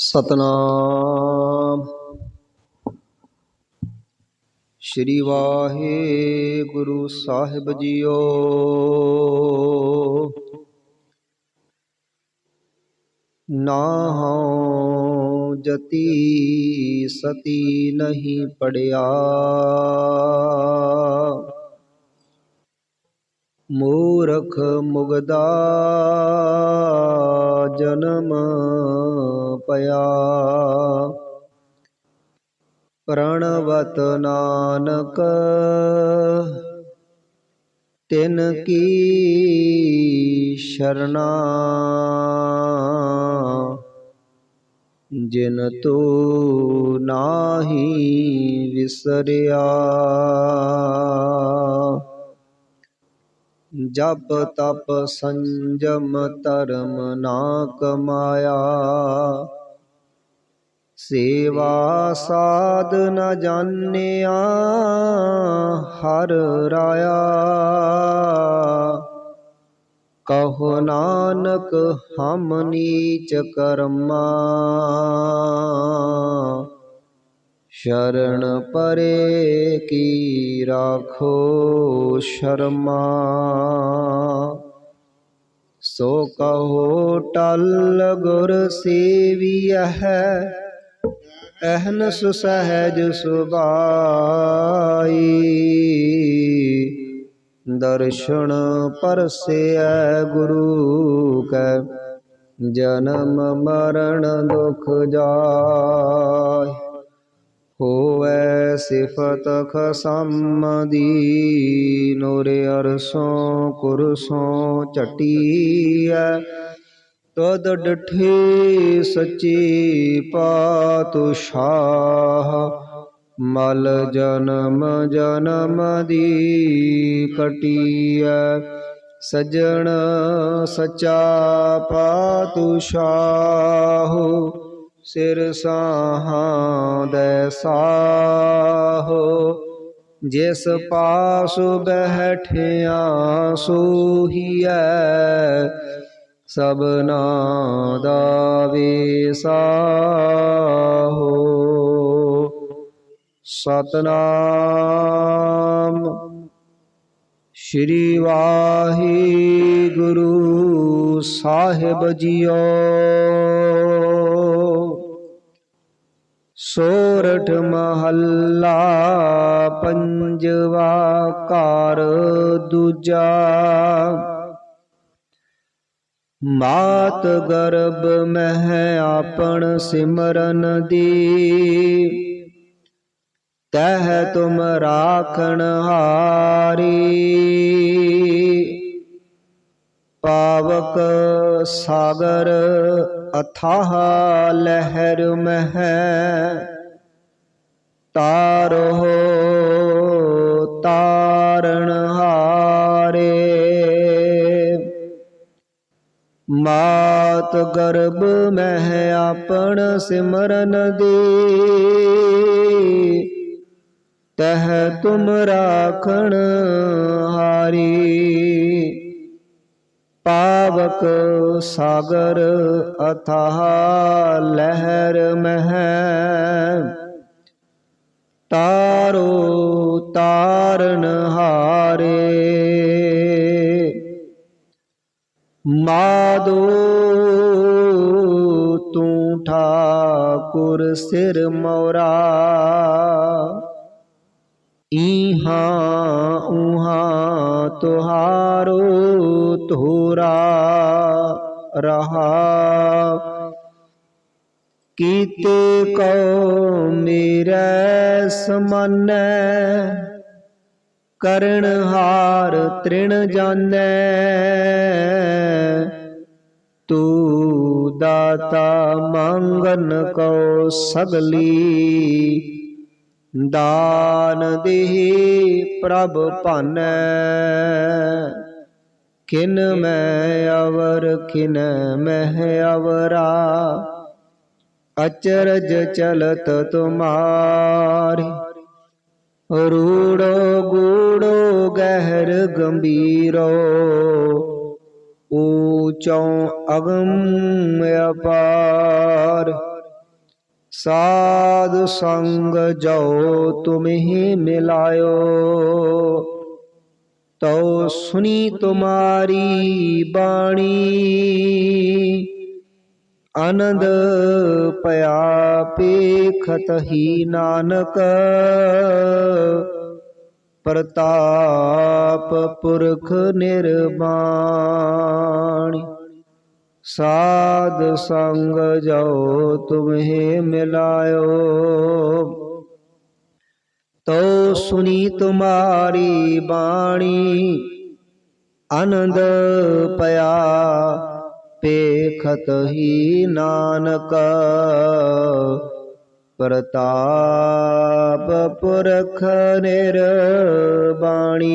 ਸਤਨਾਮ। ਸ਼੍ਰੀ ਵਾਹਿਗੁਰੂ ਸਾਹਿਬ ਜੀਓ। ਨਾ ਹਉ ਜਤੀ ਸਤੀ ਨਹੀਂ ਪੜਿਆ। ਮੂਰਖ ਮੁਗਦਾ ਜਨਮ ਪਿਆ। ਪ੍ਰਣਵਤ ਨਾਨਕ ਤਿਨ ਕੀ ਸ਼ਰਨਾ। ਜਿਨ ਤੂ ਨਾਹੀ ਵਿਸਰਿਆ। ਜਪ ਤਪ ਸੰਜਮ ਧਰਮ ਨਾ ਕਮਾਇਆ ਸੇਵਾ ਸਾਧ ਨ ਜਾਣਿਆ ਹਰ ਰਾਇਆ। ਕਹੋ ਨਾਨਕ ਹਮ ਨੀਚ ਕਰਮਾ। ਸ਼ਰਨ ਪਰੇ ਕੀ ਰਾਖੋ ਸ਼ਰਮਾ? ਸੋ ਕਹੋ ਟਲ ਗੁਰ ਸੇਵੀਐ ਅਹਨਸ ਸਹਿਜ ਸੁਭਾਈ। ਦਰਸ਼ਨ ਪਰਸੈ ਗੁਰੂ ਕੈ, ਜਨਮ ਮਰਨ ਦੁਖ ਜਾਇ ਹੋਵੈ ਸਿਫਤ ਖਸਮ ਦੀ ਨੂਰ ਅਰਸੋਂ ਕੁਰਸੋਂ ਚਟੀਐ ਤਦ ਡਠੇ ਸੱਚੀ ਪਾਤਸ਼ਾਹ, ਮਲ ਜਨਮ ਜਨਮ ਦੀ ਕਟੀਐ। ਸਜਣ ਸਚਾ ਪਾਤਸ਼ਾਹ। ਸਿਰ ਸਾਹਾਂ ਦੇ ਸਾਹੋ। ਜਿਸ ਪਾਸ ਬਹਿਠਿਆ ਸੋਹੀਐ, ਸਭਨਾ ਦਾ ਵਿਸਾਹੋ ਸਤਨਾਮ ਸ਼੍ਰੀ ਵਾਹਿਗੁਰੂ ਸਾਹਿਬ ਜੀਓ। ਸੋਰਠ ਮਹੱਲਾ ਪੰਜਵਾ ਘਰ ਦੂਜਾ। ਮਾਤ ਗਰਭ ਮਹਿ ਆਪਣ ਸਿਮਰਨ ਦੀ। ਤਹ ਤੁਮ ਰਾਖਣ ਹਾਰੀ। ਪਾਵਕ ਸਾਗਰ ਅਥਾਹ ਲਹਿਰ ਮਹਿ ਤਾਰੋ ਤਾਰਨ ਹਾਰੇ। ਮਾਤ ਗਰਭ ਮਹਿ ਆਪਣ ਸਿਮਰਨ ਦੇ। ਤਹ ਤੁਮ ਰਾਖਣ ਹਾਰੀ। ਪਾਵਕ ਸਾਗਰ ਅਥਾਹ ਲਹਿਰ ਮਹਿ। ਤਾਰੋ ਤਾਰਨ ਹਾਰੇ। ਮਾਦੋ ਤੂੰ ਠਾਕੁਰ ਸਿਰ ਮੋਰਾ। ਇਹਾਂ ਉਹਾਂ ਤੁਹਾਰੋ ਤੋਰਾ ਰਹਾ। ਕੀਤੇ ਕੋ ਮੇਰੇ ਸਮਨੈ, ਕਰਨ ਹਾਰ ਤ੍ਰਿਣ ਜਾਣੈ ਤੂੰ ਦਾਤਾ ਮੰਗਨ ਕੋ ਸਗਲੀ ਦਾਨ ਦੇਹੀ ਪ੍ਰਭ ਭਾਨੈ। ਕਿਨ ਮੈਂ ਅਵਰ ਕਿਨ ਮਹਿ ਅਵਰਾ। ਅਚਰਜ ਚਲਤ ਤੁਮਾਰੀ। ਰੂੜੋ ਗੂੜੋ ਗਹਿਰ ਗੰਭੀਰੋ। ਊਚੋਂ ਅਗਮ ਅਪਾਰ। ਸਾਧ ਸੰਗ ਜੋ ਤੁਮਹਿ ਮਿਲਾਇਓ। ਤਉ ਸੁਨੀ ਤੁਮਾਰੀ ਬਾਣੀ। ਆਨੰਦ ਪਿਆ ਪੇਖਤ ਹੀ ਨਾਨਕ। ਪ੍ਰਤਾਪ ਪੁਰਖ ਨਿਰਮਾਣੀ। ਸਾਧ ਸੰਗ ਜਾਓ ਤੁਮਹਿ ਮਿਲਾਇਓ। ਤੋ ਸੁਨੀ ਤੁਮਾਰੀ ਬਾਣੀ, ਆਨੰਦ ਪਿਆ, ਪੇਖਤ ਹੀ ਨਾਨਕ। ਪ੍ਰਤਾਪ ਪੁਰਖ ਨਿਰਬਾਣੀ